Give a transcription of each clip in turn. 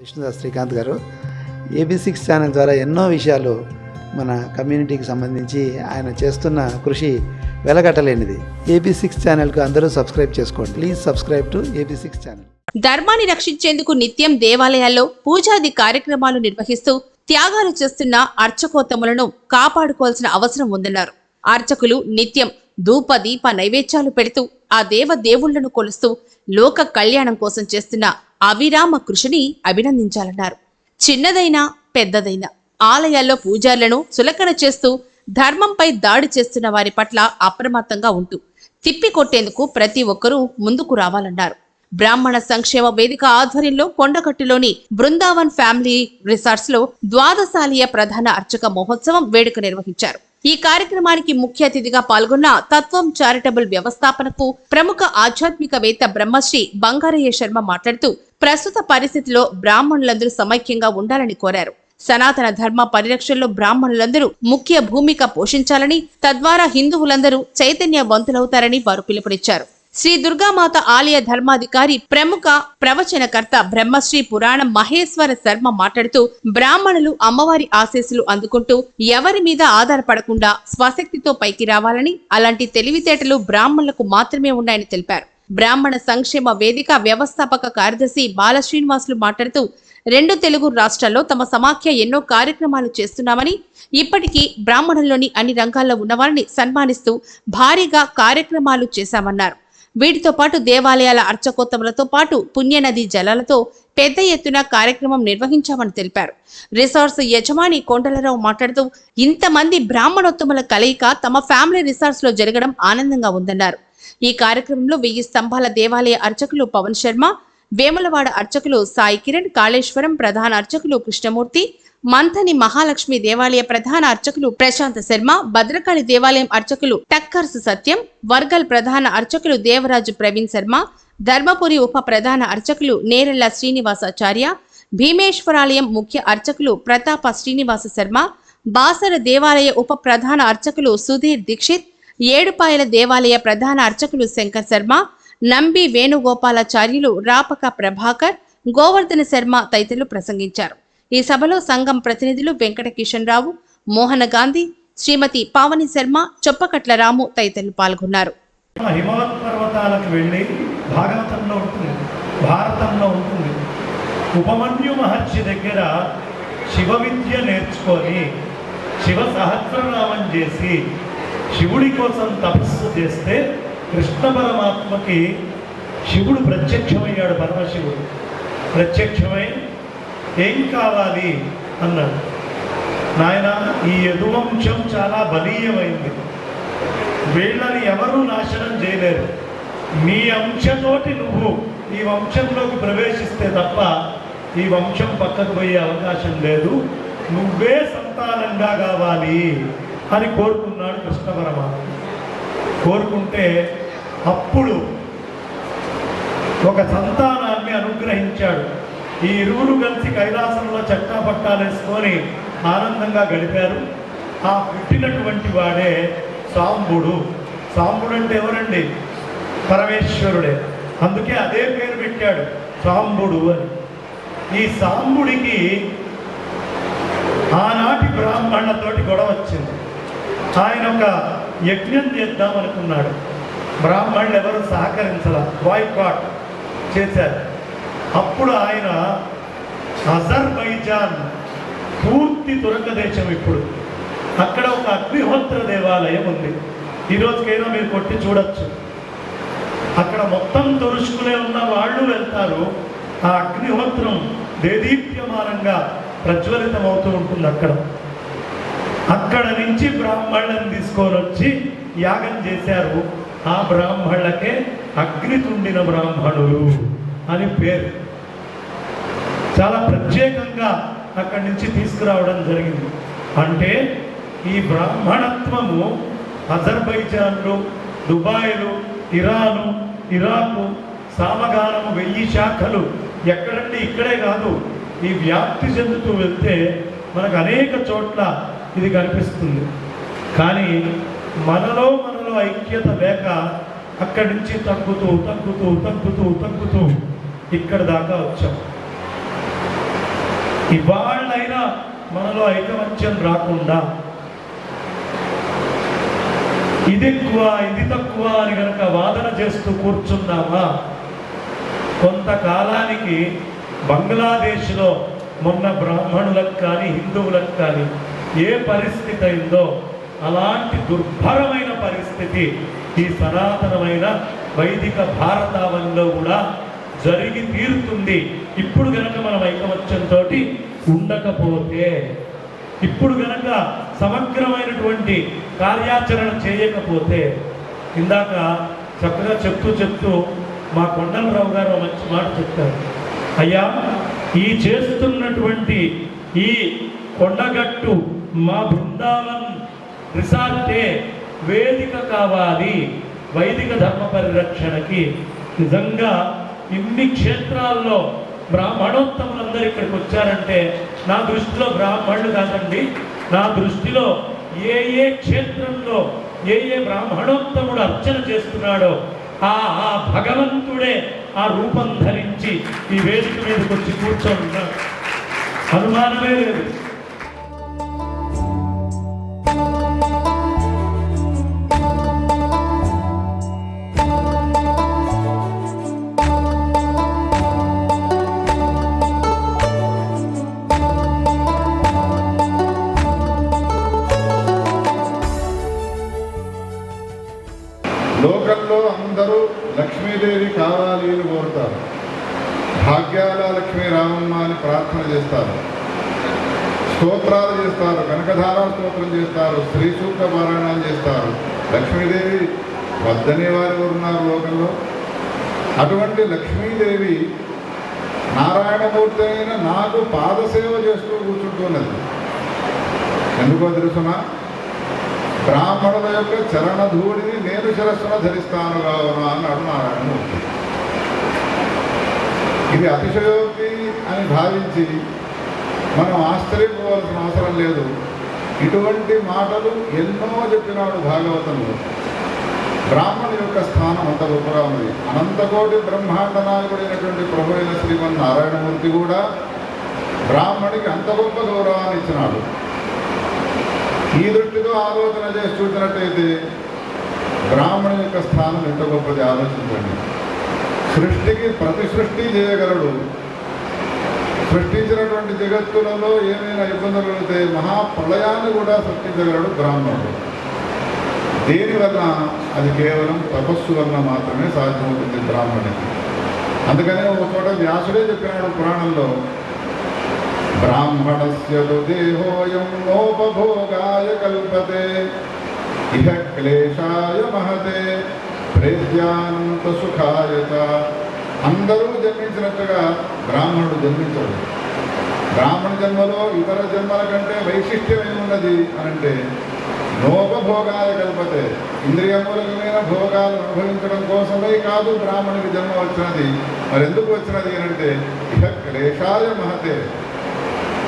విష్ణుదాస్ శ్రీకాంత్ గారు. AB six channel ద్వారా ఎన్నో విషయాలు మన కమ్యూనిటీకి సంబంధించి ఆయన చేస్తున్న కృషి వెలగట్టలేనిది. ఏబీ సిక్స్ ఛానల్కు అందరూ సబ్స్క్రైబ్ చేసుకోండి. Please subscribe to A B six channel. ధర్మాన్ని రక్షించేందుకు నిత్యం దేవాలయాల్లో పూజాది కార్యక్రమాలు నిర్వహిస్తూ త్యాగాలు చేస్తున్న అర్చకోత్తములను కాపాడుకోవాల్సిన అవసరం ఉందన్నారు. అర్చకులు నిత్యం ధూప దీప నైవేద్యాలు పెడుతూ ఆ దేవ దేవుళ్ళను కొలుస్తూ లోక కళ్యాణం కోసం చేస్తున్న అవిరామ కృషిని అభినందించాలన్నారు. చిన్నదైనా పెద్దదైనా ఆలయాల్లో పూజార్లను సులకన చేస్తూ ధర్మంపై దాడి చేస్తున్న వారి పట్ల అప్రమత్తంగా ఉంటూ తిప్పికొట్టేందుకు ప్రతి ఒక్కరూ ముందుకు రావాలన్నారు. బ్రాహ్మణ సంక్షేమ వేదిక ఆధ్వర్యంలో కొండకట్టులోని బృందావన్ ఫ్యామిలీ రిసార్ట్స్లో ద్వాదశాలియ ప్రధాన అర్చక మహోత్సవం వేడుక నిర్వహించారు. ఈ కార్యక్రమానికి ముఖ్య అతిథిగా పాల్గొన్న తత్వం చారిటబుల్ వ్యవస్థాపనకు ప్రముఖ ఆధ్యాత్మికవేత్త బ్రహ్మశ్రీ బంగారయ్య శర్మ మాట్లాడుతూ ప్రస్తుత పరిస్థితిలో బ్రాహ్మణులందరూ సమైక్యంగా ఉండాలని కోరారు. సనాతన ధర్మ పరిరక్షణలో బ్రాహ్మణులందరూ ముఖ్య భూమిక పోషించాలని తద్వారా హిందువులందరూ చైతన్యవంతులవుతారని వారు పిలుపునిచ్చారు. శ్రీ దుర్గామాత ఆలయ ధర్మాధికారి ప్రముఖ ప్రవచనకర్త బ్రహ్మశ్రీ పురాణం మహేశ్వర శర్మ మాట్లాడుతూ బ్రాహ్మణులు అమ్మవారి ఆశీస్సులు అందుకుంటూ ఎవరి మీద ఆధారపడకుండా స్వశక్తితో పైకి రావాలని అలాంటి తెలివితేటలు బ్రాహ్మణులకు మాత్రమే ఉన్నాయని తెలిపారు. బ్రాహ్మణ సంక్షేమ వేదిక వ్యవస్థాపక కార్యదర్శి బాల శ్రీనివాసులు మాట్లాడుతూ రెండు తెలుగు రాష్ట్రాల్లో తమ సమాఖ్య ఎన్నో కార్యక్రమాలు చేస్తున్నామని ఇప్పటికీ బ్రాహ్మణుల్లోని అన్ని రంగాల్లో ఉన్నవారిని సన్మానిస్తూ భారీగా కార్యక్రమాలు చేశామన్నారు. వీటితో పాటు దేవాలయాల అర్చకోత్తములతో పాటు పుణ్యనది జలాలతో పెద్ద ఎత్తున కార్యక్రమం నిర్వహించామని తెలిపారు. రిసార్ట్స్ యజమాని కొండలరావు మాట్లాడుతూ ఇంతమంది బ్రాహ్మణోత్తముల కలయిక తమ ఫ్యామిలీ రిసార్ట్స్లో జరగడం ఆనందంగా ఉందన్నారు. ఈ కార్యక్రమంలో వెయ్యి స్తంభాల దేవాలయ అర్చకులు పవన్ శర్మ వేములవాడ అర్చకులు సాయి కిరణ్ కాళేశ్వరం ప్రధాన అర్చకులు కృష్ణమూర్తి మంథని మహాలక్ష్మి దేవాలయ ప్రధాన అర్చకులు ప్రశాంత్ శర్మ భద్రకాళి దేవాలయం అర్చకులు టక్కర్స్ సత్యం వర్గల్ ప్రధాన అర్చకులు దేవరాజు ప్రవీణ్ శర్మ ధర్మపురి ఉప ప్రధాన అర్చకులు నేరెళ్ళ శ్రీనివాసాచార్య భీమేశ్వరాలయం ముఖ్య అర్చకులు ప్రతాప శ్రీనివాస శర్మ బాసర దేవాలయ ఉప ప్రధాన అర్చకులు సుధీర్ దీక్షిత్ ఏడుపాయల దేవాలయ ప్రధాన అర్చకులు శంకర్ శర్మ నంబి వేణుగోపాలాచార్యులు రాపక ప్రభాకర్ గోవర్ధన శర్మ తదితరులు ప్రసంగించారు. ఈ సభలో సంఘం ప్రతినిధులు వెంకట కిషన్ రావు మోహన గాంధీ శ్రీమతి పావని శర్మ చొప్పకట్ల రాము తదితరులు పాల్గొన్నారు. పర్వతాలకు వెళ్ళి ఉంటుంది భారతంలో ఉంటుంది. ఉపమన్యు మహర్షి దగ్గర శివ విద్య నేర్చుకొని శివ సహస్రనామం చేసి శివుడి కోసం తపస్సు చేస్తే కృష్ణ పరమాత్మకి శివుడు ప్రత్యక్షమయ్యాడు పరమశివుడు. ప్రత్యక్షమై ఏం కావాలి? అన్నాడు. నాయన ఈ యదువంశం చాలా బలీయమైంది. వీళ్ళని ఎవరూ నాశనం చేయలేరు. నీ అంశతోటి నువ్వు ఈ వంశంలోకి ప్రవేశిస్తే తప్ప ఈ వంశం పక్కకు పోయే అవకాశం లేదు. నువ్వే సంతానంగా కావాలి అని కోరుకున్నాడు కృష్ణ పరమాత్మ కోరుకుంటే అప్పుడు ఒక సంతానాన్ని అనుగ్రహించాడు. ఈ ఇరువురు కలిసి కైలాసంలో చట్టా పట్టాలేసుకొని ఆనందంగా గడిపారు. ఆ పుట్టినటువంటి వాడే సాంబుడు. సాంబుడు అంటే ఎవరండి? పరమేశ్వరుడే. అందుకే అదే పేరు పెట్టాడు సాంబుడు అని. ఈ సాంబుడికి ఆనాటి బ్రాహ్మణులతోటి గొడవ వచ్చింది. ఆయన ఒక యజ్ఞం చేద్దాం అనుకున్నాడు బ్రాహ్మణులు ఎవరు సహకరించాల? బాయ్కాట్ చేశారు. అప్పుడు ఆయన అజర్బైజాన్ పూర్తి తురక దేశం ఇప్పుడు. అక్కడ ఒక అగ్నిహోత్ర దేవాలయం ఉంది. ఈ మీరు కొట్టి చూడొచ్చు. అక్కడ మొత్తం తురుచుకునే ఉన్న వాళ్ళు వెళ్తారు. ఆ అగ్నిహోత్రం దేదీప్యమానంగా ప్రజ్వలితం అవుతూ ఉంటుంది అక్కడ. అక్కడ నుంచి బ్రాహ్మణులను తీసుకొని వచ్చి యాగం చేశారు. ఆ బ్రాహ్మణులకే అగ్ని తుండిన బ్రాహ్మణులు. అని పేరు. చాలా ప్రత్యేకంగా అక్కడి నుంచి తీసుకురావడం జరిగింది. అంటే ఈ బ్రాహ్మణత్వము అజర్బైజాన్లు దుబాయ్లు ఇరాను ఇరాకు సామగానము వెయ్యి శాఖలు ఎక్కడంటే ఇక్కడే కాదు ఈ వ్యాప్తి చెందుతూ వెళ్తే మనకు అనేక చోట్ల ఇది కనిపిస్తుంది. కానీ మనలో మనలో ఐక్యత లేక అక్కడి నుంచి తగ్గుతూ తగ్గుతూ తగ్గుతూ తగ్గుతూ ఇక్కడ దాకా వచ్చాం. ఇవాళ్ళైనా మనలో ఐకమత్యం రాకుండా ఇది ఎక్కువ ఇది తక్కువ అని కనుక వాదన చేస్తూ కూర్చున్నామా? కొంతకాలానికి బంగ్లాదేశ్లో మొన్న బ్రాహ్మణులకు కానీ హిందువులకు కానీ ఏ పరిస్థితి అయిందో అలాంటి దుర్భరమైన పరిస్థితి ఈ సనాతనమైన వైదిక భారతావనిలో కూడా జరిగి తీరుతుంది. ఇప్పుడు గనక మనం ఐకమత్యంతో ఉండకపోతే ఇప్పుడు గనక సమగ్రమైనటువంటి కార్యాచరణ చేయకపోతే ఇందాక చక్కగా చెప్తూ చెప్తూ మా కొండలరావు గారు మంచి మాట చెప్తారు అయ్యా ఈ చేస్తున్నటువంటి ఈ కొండగట్టు మా బృందావన్ రిసార్టే వేదిక కావాలి. వైదిక ధర్మ పరిరక్షణకి నిజంగా ఇన్ని క్షేత్రాల్లో బ్రాహ్మణోత్తములందరూ ఇక్కడికి వచ్చారంటే నా దృష్టిలో బ్రాహ్మణులు కాదండి. నా దృష్టిలో ఏ ఏ క్షేత్రంలో ఏ ఏ బ్రాహ్మణోత్తముడు అర్చన చేస్తున్నాడో ఆ ఆ భగవంతుడే ఆ రూపం ధరించి ఈ వేదిక మీదకి వచ్చి కూర్చోంటున్నాడు అనుమానమే లేదు. లోకంలో అందరూ లక్ష్మీదేవి కావాలి అని కోరుతారు. భాగ్యాల లక్ష్మీ రామమ్మ అని ప్రార్థన చేస్తారు. స్తోత్రాలు చేస్తారు కనకధారా స్తోత్రం చేస్తారు శ్రీ సూక్త పారాయణాలు చేస్తారు. లక్ష్మీదేవి వద్దనే వారు ఉన్నారు లోకంలో? అటువంటి లక్ష్మీదేవి నారాయణమూర్తి అయిన నాకు పాదసేవ చేస్తూ కూర్చుంటున్నది. ఎందుకో తెలుసునా బ్రాహ్మణుల యొక్క చరణ ధూళిని నేను శిరస్సున ధరిస్తాను కావును అన్నాడు నారాయణమూర్తి ఇది అతిశయోక్తి అని భావించి మనం ఆశ్చర్యపోవాల్సిన అవసరం లేదు. ఇటువంటి మాటలు ఎన్నో చెప్పినాడు భాగవతంలో. బ్రాహ్మణు యొక్క స్థానం అంత గొప్పగా ఉంది అనంతకోటి బ్రహ్మాండ నాయకుడైనటువంటి ప్రభు అయిన శ్రీమన్ నారాయణమూర్తి కూడా బ్రాహ్మణికి అంత గొప్ప గౌరవాన్ని ఇచ్చినాడు. ఈ దృష్టితో ఆలోచన చేసి చూసినట్టయితే బ్రాహ్మణు యొక్క స్థానం ఎంత గొప్పది ఆలోచించండి. సృష్టికి ప్రతి సృష్టి చేయగలడు. సృష్టించినటువంటి జగత్తులలో ఏమైనా ఇబ్బందులు కలిగితే మహాప్రళయాన్ని కూడా సృష్టించగలడు బ్రాహ్మణుడు. దేనివల్ల అది కేవలం తపస్సు వల్ల మాత్రమే సాధ్యమవుతుంది బ్రాహ్మణుడికి. అందుకనే ఒక చోట వ్యాసుడే చెప్పినాడు పురాణంలో బ్రాహ్మణస్య తు దేహోయం నోపభోగాయ కల్పతే ఇహ క్లేశాయ మహతే ప్రేత్యానంత సుఖాయ అందరూ జన్మించినట్టుగా బ్రాహ్మణుడు జన్మించడు. బ్రాహ్మణ జన్మలో ఇతర జన్మల కంటే వైశిష్ట్యం ఏమున్నది అనంటే నోపభోగాయ కల్పతే. ఇంద్రియమూలకమైన భోగాలు అనుభవించడం కోసమే కాదు బ్రాహ్మణునికి జన్మ వచ్చినది. మరి ఎందుకు వచ్చినది అనంటే ఇహ క్లేశాయ మహతే.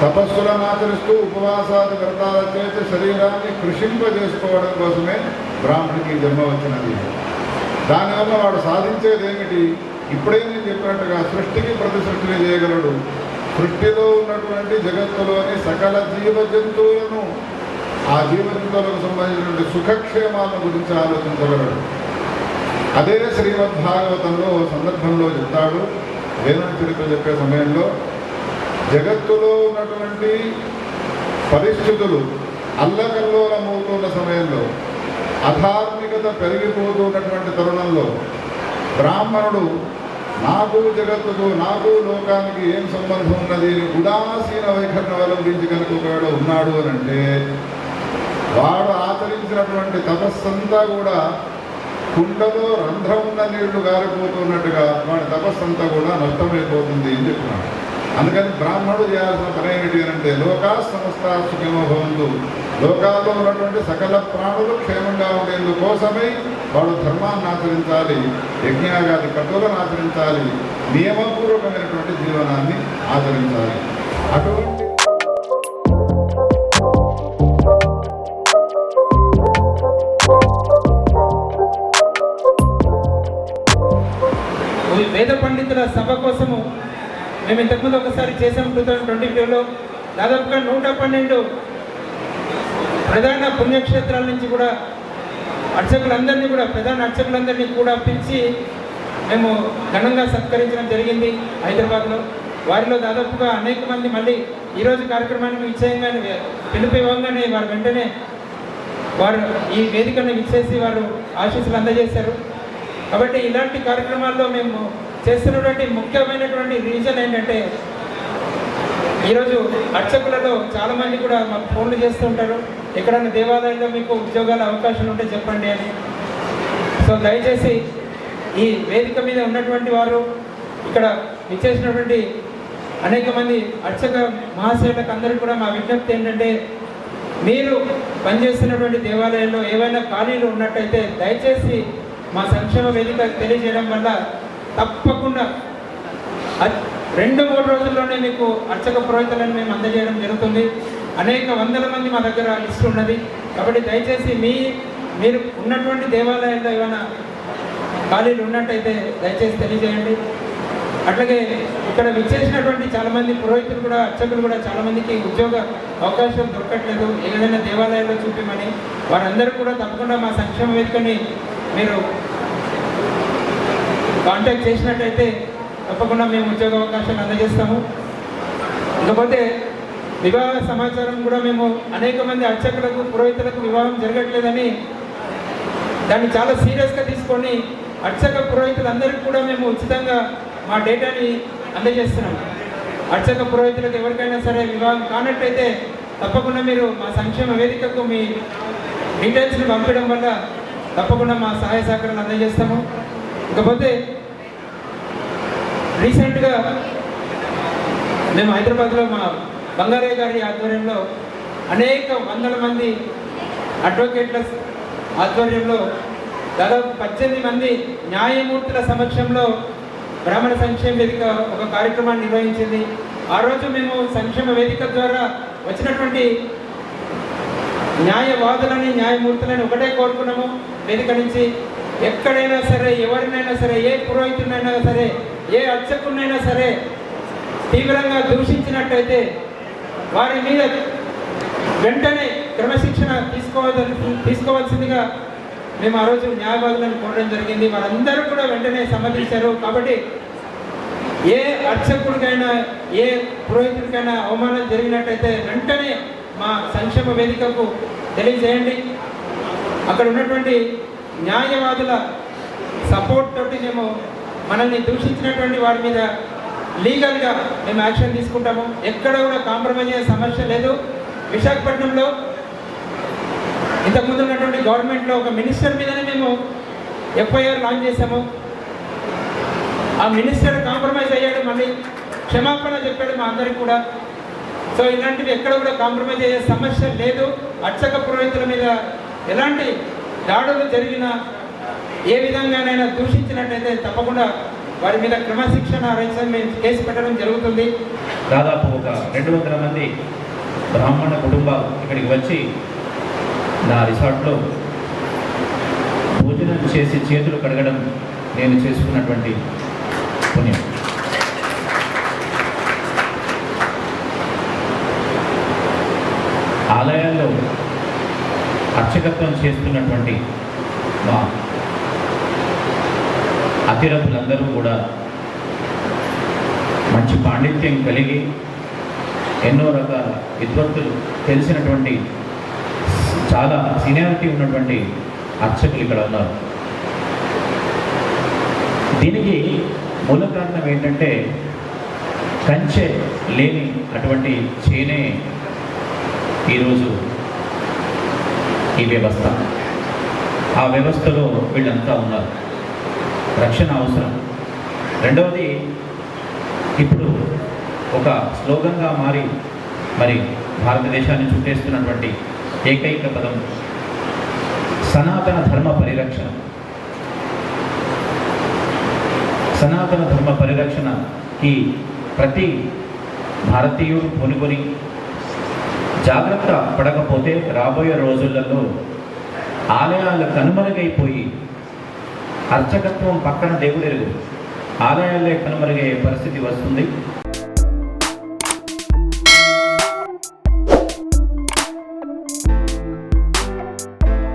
తపస్సులను ఆచరిస్తూ ఉపవాసాది వ్రతాల చేత శరీరాన్ని కృషింపజేసుకోవడం కోసమే బ్రాహ్మణికి జన్మ వచ్చినది. దానివల్ల వాడు సాధించేది ఏమిటి ఇప్పుడే నేను చెప్పినట్టుగా సృష్టికి ప్రతి సృష్టిని చేయగలడు. సృష్టిలో ఉన్నటువంటి జగత్తులోని సకల జీవ జంతువులను ఆ జీవ జంతువులకు సంబంధించినటువంటి సుఖక్షేమాల గురించి ఆలోచించగలడు. అదే శ్రీమద్ భాగవతంలో ఓ సందర్భంలో చెప్తాడు. వేదన చరిత్ర చెప్పే సమయంలో జగత్తులో ఉన్నటువంటి పరిస్థితులు అల్లకల్లోలమవుతున్న సమయంలో అధార్మికత పెరిగిపోతున్నటువంటి తరుణంలో బ్రాహ్మణుడు నాకు జగత్తుకు నాకు లోకానికి ఏం సంబంధం ఉన్నది? ఉదాసీన వైఖరిని అవలంబించి కనుక ఒకవేళ ఉన్నాడు అని అంటే వాడు ఆచరించినటువంటి తపస్సంతా కూడా కుండలో రంధ్రం ఉన్న నీళ్ళు గారిపోతున్నట్టుగా వాడి తపస్సంతా కూడా నష్టమైపోతుంది అని చెప్తున్నాడు. అందుకని బ్రాహ్మణుడు చేయాల్సిన పని ఏమిటి అంటే లోకా సమస్త సుఖమో భవంతు. లోకాల్లో ఉన్నటువంటి సకల ప్రాణులు క్షేమంగా ఉండేందుకోసమే వాడు ధర్మాన్ని ఆచరించాలి యజ్ఞాగాది కట్టులను ఆచరించాలి నియమపూర్వకమైనటువంటి జీవనాన్ని ఆచరించాలి. అటువంటి వేద పండితుల సభ కోసము మేము ఇంతకుముందు ఒకసారి చేసాం టూ థౌజండ్ ట్వంటీ టూలో. దాదాపుగా నూట పన్నెండు ప్రధాన పుణ్యక్షేత్రాల నుంచి కూడా అర్చకులందరినీ కూడా ప్రధాన అర్చకులందరినీ కూడా పిలిచి మేము ఘనంగా సత్కరించడం జరిగింది హైదరాబాద్లో. వారిలో దాదాపుగా అనేక మంది మళ్ళీ ఈరోజు కార్యక్రమానికి విచ్చేయంగానే పిలిపివ్వగానే వారు వెంటనే వారు ఈ వేదికను విచ్చేసి వారు ఆశీస్సులు అందజేశారు. కాబట్టి ఇలాంటి కార్యక్రమాల్లో మేము చేస్తున్నటువంటి ముఖ్యమైనటువంటి రీజన్ ఏంటంటే ఈరోజు అర్చకులలో చాలామంది కూడా మాకు ఫోన్లు చేస్తుంటారు ఎక్కడైనా దేవాలయంలో మీకు ఉద్యోగాల అవకాశం ఉంటే చెప్పండి అని. సో దయచేసి ఈ వేదిక మీద ఉన్నటువంటి వారు ఇక్కడ విచ్చేసినటువంటి అనేక మంది అర్చక మహాశయులకు అందరికీ కూడా మా విజ్ఞప్తి ఏంటంటే మీరు పనిచేస్తున్నటువంటి దేవాలయంలో ఏవైనా ఖాళీలు ఉన్నట్టయితే దయచేసి మా సంక్షేమ వేదిక తెలియజేయడం వల్ల తప్పకుండా. రెండు మూడు రోజుల్లోనే మీకు అర్చక పురోహితులను మేము అందజేయడం జరుగుతుంది. అనేక వందల మంది మా దగ్గర లిస్ట్ ఉన్నది. కాబట్టి దయచేసి మీ మీరు ఉన్నటువంటి దేవాలయాల్లో ఏమైనా ఖాళీలు ఉన్నట్టయితే దయచేసి తెలియజేయండి. అట్లాగే ఇక్కడ విచ్చేసినటువంటి చాలామంది పురోహితులు కూడా అర్చకులు కూడా చాలామందికి ఉద్యోగ అవకాశం దొరకట్లేదు. ఏదైనా దేవాలయాల్లో చూపిమని వారందరూ కూడా తప్పకుండా మా సంక్షేమ వేదికని మీరు కాంటాక్ట్ చేసినట్టయితే తప్పకుండా మేము ఉద్యోగ అవకాశాలు అందజేస్తాము. ఇకపోతే వివాహ సమాచారం కూడా మేము అనేక మంది అర్చకులకు పురోహితులకు వివాహం జరగట్లేదని దాన్ని చాలా సీరియస్గా తీసుకొని అర్చక పురోహితులందరికీ కూడా మేము ఉచితంగా మా డేటాని అందజేస్తున్నాం. అర్చక పురోహితులకు ఎవరికైనా సరే వివాహం కానట్టయితే తప్పకుండా మీరు మా సంక్షేమ వేదికకు మీ డీటెయిల్స్ని పంపడం వల్ల తప్పకుండా మా సహాయ సహకారాలు అందజేస్తాము. ఇకపోతే రీసెంట్గా మేము హైదరాబాద్లో మా బంగారయ్య గారి ఆధ్వర్యంలో అనేక వందల మంది అడ్వకేట్ల ఆధ్వర్యంలో దాదాపు పద్దెనిమిది మంది న్యాయమూర్తుల సమక్షంలో బ్రాహ్మణ సంక్షేమ వేదిక ఒక కార్యక్రమాన్ని నిర్వహించింది. ఆ రోజు మేము సంక్షేమ వేదిక ద్వారా వచ్చినటువంటి న్యాయవాదులని న్యాయమూర్తులని ఒకటే కోరుకున్నాము. వేదిక నుంచి ఎక్కడైనా సరే ఎవరినైనా సరే ఏ పురోహితుడైనా సరే ఏ అర్చకునైనా సరే తీవ్రంగా దూషించినట్టయితే వారి మీద వెంటనే క్రమశిక్షణ తీసుకోవాలని తీసుకోవాల్సిందిగా మేము ఆ రోజు న్యాయవాదులను కోరడం జరిగింది. వారందరూ కూడా వెంటనే సమ్మతించారు. కాబట్టి ఏ అర్చకుడికైనా ఏ పురోహితుడికైనా అవమానం జరిగినట్టయితే వెంటనే మా సంక్షేమ వేదికకు తెలియజేయండి. అక్కడ ఉన్నటువంటి న్యాయవాదుల సపోర్ట్ తోటి మేము మనల్ని దూషించినటువంటి వారి మీద లీగల్గా మేము యాక్షన్ తీసుకుంటాము. ఎక్కడ కూడా కాంప్రమైజ్ అయ్యే సమస్య లేదు. విశాఖపట్నంలో ఇంతకుముందు ఉన్నటువంటి గవర్నమెంట్లో ఒక మినిస్టర్ మీదనే మేము ఎఫ్ఐఆర్ లాంచ్ చేశాము. ఆ మినిస్టర్ కాంప్రమైజ్ అయ్యాడు మళ్ళీ క్షమాపణ చెప్పాడు మా అందరికి కూడా. సో ఇలాంటివి ఎక్కడ కూడా కాంప్రమైజ్ అయ్యే సమస్య లేదు. అర్చక పురోహితుల మీద ఎలాంటి దాడులు జరిగినా ఏ విధంగానైనా దూషించినట్టయితే తప్పకుండా వారి మీద క్రమశిక్షణ మేము కేసు పెట్టడం జరుగుతుంది. దాదాపు ఒక రెండు వందల మంది బ్రాహ్మణ కుటుంబాలు ఇక్కడికి వచ్చి నా రిసార్ట్లో భోజనం చేసి చేతులు కడగడం నేను చేసుకున్నటువంటి పుణ్యం. ఆలయాల్లో అర్చకత్వం చేస్తున్నటువంటి మా అతిరథులందరూ కూడా మంచి పాండిత్యం కలిగి ఎన్నో రకాల విద్వత్తులు తెలిసినటువంటి చాలా సీనియారిటీ ఉన్నటువంటి అర్చకులు ఇక్కడ ఉన్నారు. దీనికి మూల కారణం ఏంటంటే కంచె లేని అటువంటి చేనే ఈరోజు ఈ వ్యవస్థ. ఆ వ్యవస్థలో వీళ్ళంతా ఉన్నారు. రక్షణ అవసరం. రెండవది ఇప్పుడు ఒక స్లోగన్గా మారి మరి భారతదేశాన్ని చుట్టేస్తున్నటువంటి ఏకైక పదం సనాతన ధర్మ పరిరక్షణ. సనాతన ధర్మ పరిరక్షణకి ప్రతి భారతీయుడు కొనుగొని జాగ్రత్త పడకపోతే రాబోయే రోజులలో ఆలయాలు కనుమరుగైపోయి అర్చకత్వం పక్కన దేవుడెరుగు. ఆదాయాలే కనుమరుగయ్యే పరిస్థితి వస్తుంది?